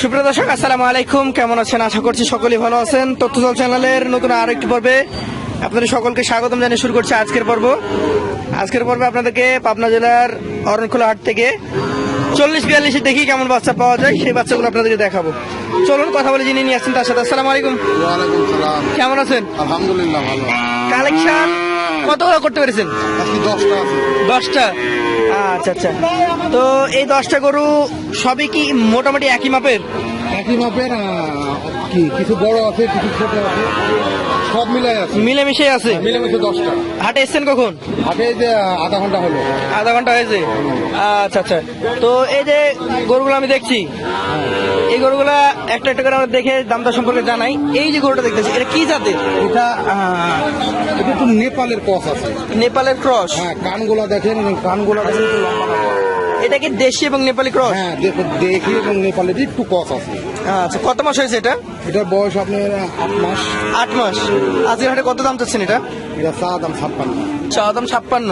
সুপ্রিয় দর্শক আসসালামু আলাইকুম। কেমন আছেন? আশা করছি সকলেই ভালো আছেন। তথ্যদল চ্যানেলের নতুন আরও একটি পর্বে আপনাদের সকলকে স্বাগতম জানিয়ে শুরু করছি আজকের পর্ব। আজকের পর্বে আপনাদেরকে পাবনা জেলার অরণখোলা হাট থেকে চল্লিশ বিয়াল্লিশে দেখি কেমন বাচ্চা পাওয়া যায় সেই বাচ্চাগুলো আপনাদেরকে দেখাবো। চলুন কথা বলে যিনি নিয়ে আসছেন তার সাথে। আসসালামু আলাইকুম। কেমন আছেন? আলহামদুলিল্লাহ ভালো। কালেকশন? কতগুলো করতে পেরেছেন? দশটা দশটা? আচ্ছা আচ্ছা। তো এই দশটা গরু সবই কি মোটামুটি একই মাপের? একই মাপের কি? কিছু বড় আছে কিছু ছোট আছে? সব মিলাই আছে। মিলেমিশে আছে? মিলেমিশে দশটা। হাটে এসছেন কখন? হাটে এই যে আধা ঘণ্টা হলো। আধা ঘণ্টা হয়েছে? আচ্ছা আচ্ছা। তো এই যে গরুগুলো আমি দেখছি এই গরুগুলা একটা একটা করে আমরা দেখে দামটা সম্পর্কে জানাই। এই যে গরুটা দেখতেছি এটা কি জাতের? এটা এটা একটু নেপালের কস আছে। নেপালের ক্রস? হ্যাঁ কানগুলা দেখেন কানগুলা দেখেন। এটা কি দেশি এবং নেপালি ক্রস? হ্যাঁ দেখো এবং নেপালের একটু কস আছে। আচ্ছা কত মাস হয়েছে এটা? এটার বয়স আপনার আট মাস। আট মাস। আজকের হাটে কত দাম চাচ্ছেন এটা? এটা চা দাম ছাপ্পান্ন। চা দাম ছাপ্পান্ন।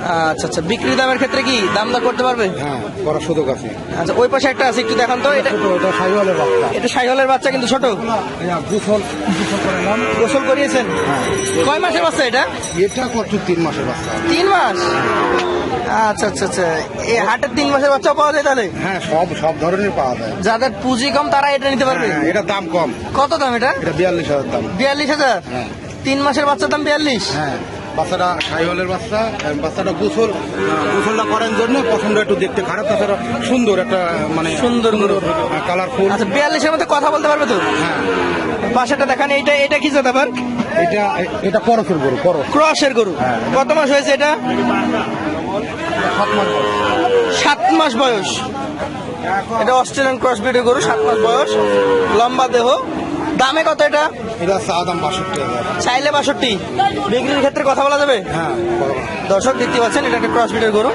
আচ্ছা আচ্ছা। বিক্রি দামের ক্ষেত্রে কি দাম দর করতে পারবে? হ্যাঁ করার সুযোগ আছে। আচ্ছা ওই পাশে একটা আছে একটু দেখান তো। এটা এটা সাইওয়ালের বাচ্চা। এটা সাইহলের বাচ্চা কিন্তু ছোট। গুসল গুসল গোসল করিয়েছেন? হ্যাঁ। কয় মাসের বাচ্চা এটা? এটা কত? তিন মাসের বাচ্চা। তিন মাস? আচ্ছা আচ্ছা আচ্ছা। এই হাটের তিন মাসের বাচ্চা পাওয়া যায় তাহলে? হ্যাঁ সব সব ধরনের পাওয়া যায়। যাদের পুঁজি কম তারা এটা নিতে পারবে? হ্যাঁ, এটা দাম কম। কত দাম এটা? এটা বিয়াল্লিশ হাজার দাম। বিয়াল্লিশ হাজার? হ্যাঁ। তিন মাসের বাচ্চার দাম বিয়াল্লিশ? হ্যাঁ। বাচ্চাটা সাইহলের বাচ্চা বাচ্চাটা গোসল গোসলটা করার জন্য পছন্দ একটু দেখতে খারাপ তাছাড়া সুন্দর একটা মানে সুন্দর। কালারফুল আচ্ছা বিয়াল্লিশের মধ্যে কথা বলতে পারবে তো? হ্যাঁ। পাশেটা দেখান এইটা এটা কি জাত আবার? এটা এটা করসের গরু করস। ক্রসের গরু। হ্যাঁ। কত মাস হয়েছে এটা? সাত মাস বয়স। সাত মাস বয়স। এটা অস্ট্রেলিয়ান ক্রস ব্রিডের গরু সাত মাস বয়স। লম্বা দেহ। দামে কত এটা? এটা চা দাম বাষট্টি চাইলে বাষট্টি। বিক্রির ক্ষেত্রে কথা বলা যাবে? হ্যাঁ। দর্শক দেখতে পাচ্ছেন এটা একটা ক্রস ব্রিডের গরু।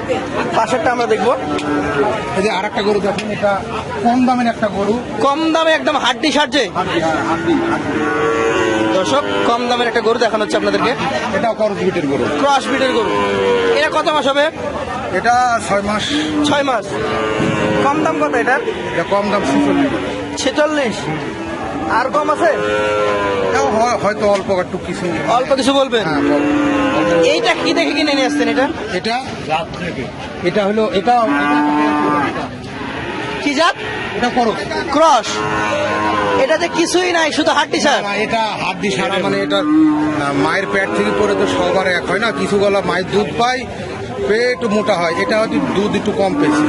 পাশেরটা আমরা দেখব। এই যে আর একটা গরু দেখুন এটা কম দামের একটা গরু। কম দামে একদম হাড্ডি সারছে। হাড্ডি, হ্যাঁ। দর্শক কম দামের একটা গরু দেখানো হচ্ছে আপনাদেরকে। এটা করস বিটের গরু। ক্রস ব্রিডের গরু। এটা কত মাস হবে? এটা ছয় মাস। ছয় মাস। কম দাম কত এটার এটা কম দাম ছিচল্লিশ। ছেচল্লিশ। আর কম আছে? হয়- হয়তো অল্প একটু কিছু। অল্প কিছু বলবেন? হ্যাঁ এইটা কি দেখে কিনে নিয়ে আসছেন এটা? এটা? এটা হলো এটা কি জাত? এটা করো ক্রস। এটাতে কিছুই নাই শুধু হাড্ডি সার না, এটা হাত দিয়ে সারা মানে এটা মায়ের পেট থেকে পরে তো সবার এক হয় না। কিছু গলা মায়ের দুধ পায় পেয়ে একটু মোটা হয় এটা হয়তো দুধ একটু কম পেয়েছে।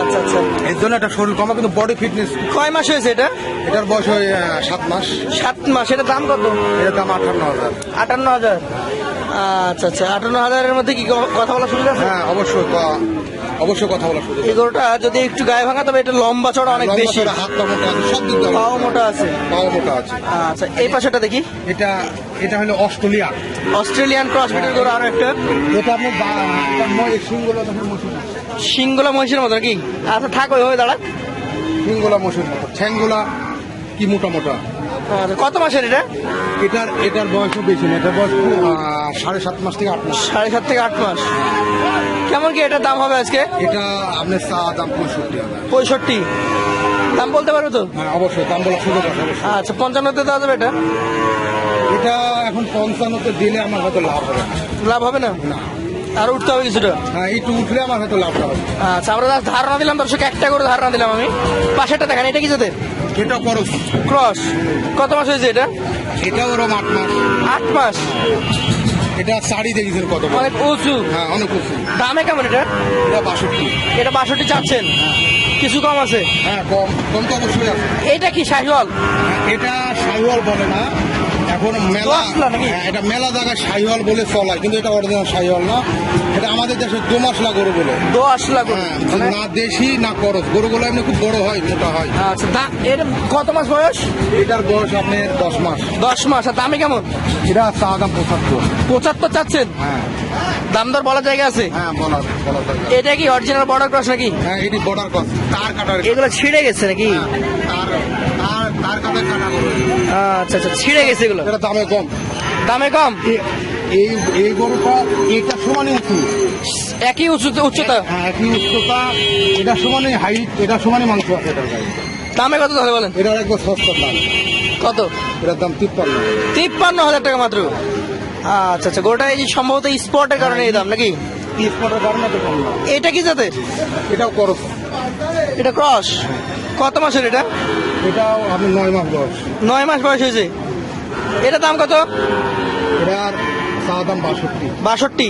আচ্ছা আচ্ছা। এর জন্য একটা শরীর কমা কিন্তু বডি ফিটনেস কয় মাস হয়েছে এটা? এটার বয়স হয় সাত মাস। সাত মাস এটার দাম কত? এটার দাম আঠান্ন হাজার। আটান্ন হাজার। আচ্ছা আচ্ছা। আটান্ন হাজারের মধ্যে কি কথা বলা সুবিধা হ্যাঁ অবশ্যই অবশ্যই কথা বলা শুরু এই গরুটা যদি একটু গায়ে ভাঙা তবে এটা লম্বা চড়া অনেক বেশি। হাত মোটা আছে সব দিক পাও মোটা আছে। পাও মোটা আছে। আচ্ছা এই পাশেটা দেখি। এটা এটা হলো অস্ট্রেলিয়া অস্ট্রেলিয়ান ক্রস ব্রিডের গরু আর একটা। এটা আপনি সিংগুলা মসুর মহিষের মতো। নাকি? আচ্ছা থাক ওই হয়ে দাঁড়া। সিংগুলা মসুর ঠ্যাংগুলা কি মোটা মোটা? কত মাসের এটা? এটার এটার বয়স বেশি না এটার বয়স সাড়ে সাত মাস থেকে আট মাস। সাড়ে সাত থেকে আট মাস। কেমন কি এটার দাম হবে আজকে? এটা আপনার চা দাম পঁয়ষট্টি পঁয়ষট্টি। দাম বলতে পারবে তো? হ্যাঁ অবশ্যই দাম বলা সুযোগ আচ্ছা পঞ্চান্নতে দেওয়া যাবে এটা? এটা এখন পঞ্চান্নতে দিলে আমার হয়তো লাভ হবে লাভ হবে না? না। আর উঠতে হবে কিছুটা। হ্যাঁ একটু উঠলে আমার হয়তো লাভটা হবে। আচ্ছা আমরা ধারণা দিলাম দর্শক একটা করে ধারণা দিলাম আমি। পাশেরটা দেখেন এটা কি যাদের এটা করো ক্রস। কত মাস হয়েছে এটা? এটা ওরম আট মাস। আট মাস? এটা শাড়ি দেখেছেন কত। অনেক উঁচু। হ্যাঁ অনেক উঁচু। দামে কেমন এটা? এটা বাষট্টি। এটা বাষট্টি চাচ্ছেন? কিছু কম আছে? হ্যাঁ কম কম তো অবশ্যই আছে। এইটা কি শাহিওয়াল? এটা সাইওয়াল বলে না। এখন মেলা হ্যাঁ, এটা মেলা জায়গায় সাইওয়াল বলে চলায় কিন্তু এটা অরিজিনাল সাইওয়াল না। এটা আমাদের দেশে দোমাসলা গরু বলে। দশ লাখ হ্যাঁ না দেশি না করস। গরুগুলো এমনি খুব বড় হয় মোটা হয়। আচ্ছা দা- এটা কত মাস বয়স? এটার বয়স আপনার দশ মাস। দশ মাস আর দামে কেমন? এটা চা দাম পঁচাত্তর। পঁচাত্তর চাচ্ছেন? হ্যাঁ। দাম দর বলার জায়গা আছে? হ্যাঁ বলার। এটা কি অরিজিনাল বর্ডার ক্রস নাকি? হ্যাঁ এটি বর্ডার কস তার কাটার। এগুলো ছিঁড়ে গেছে নাকি? তার আচ্ছা আচ্ছা ছিঁড়ে গেছে এগুলো। এটা দামে কম। দামে কম? এই এই গরুটা এটা সমানে উঁচু। একই উচ্চতা উচ্চতা? হ্যাঁ একই উচ্চতা। এটা সমানে হাইট এটা সমানে মাংস আছে এটার গায়ে। দামে কত তাহলে বলেন? এটার একবার সস্তার দাম। কত? এটার দাম তিপ্পান্ন। তিপ্পান্ন হাজার টাকা মাত্র। আচ্ছা আচ্ছা গোটা এই যে সম্ভবত স্পটের কারণে এই দাম নাকি? স্পটের কারণে তো কম এটা কি জাতের? এটাও করস। এটা ক্রস? কত মাসের এটা? এটাও আপনি নয় মাস বয়স। নয় মাস বয়স হয়েছে। এটা দাম কত? এটার চা দাম বাষট্টি। বাষট্টি।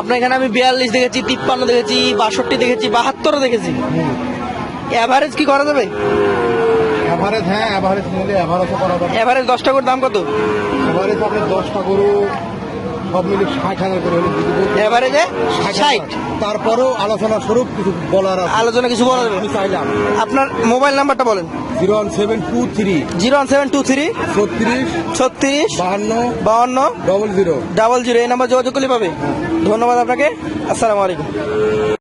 আপনার এখানে আমি বিয়াল্লিশ দেখেছি তিপ্পান্ন দেখেছি বাষট্টি দেখেছি বাহাত্তরও দেখেছি। এভারেজ কি করা যাবে? অ্যাভারেজ হ্যাঁ অ্যাভারেজ অ্যাভারেজও করা যাবে। এভারেজ দশটা করে দাম কত? এভারেজ আপনি দশটা গরু সব মিলে ষাট হাজার করে হলে দিয়ে এভারেজে ষাট ষাট? তারপরেও আলোচনা স্বরূপ কিছু বলার আলোচনা কিছু বলা যাবে আমি চাইলাম আপনার মোবাইল নাম্বারটা বলেন। Zero one seven two three. Zero one seven two three. ছত্রিশ। ছত্রিশ। বাহান্ন। বাউন্ন ডবল জিরো। Double zero. এই নাম্বার যোগাযোগ করলে পাবে। ধন্যবাদ আপনাকে। আসসালামু আলাইকুম।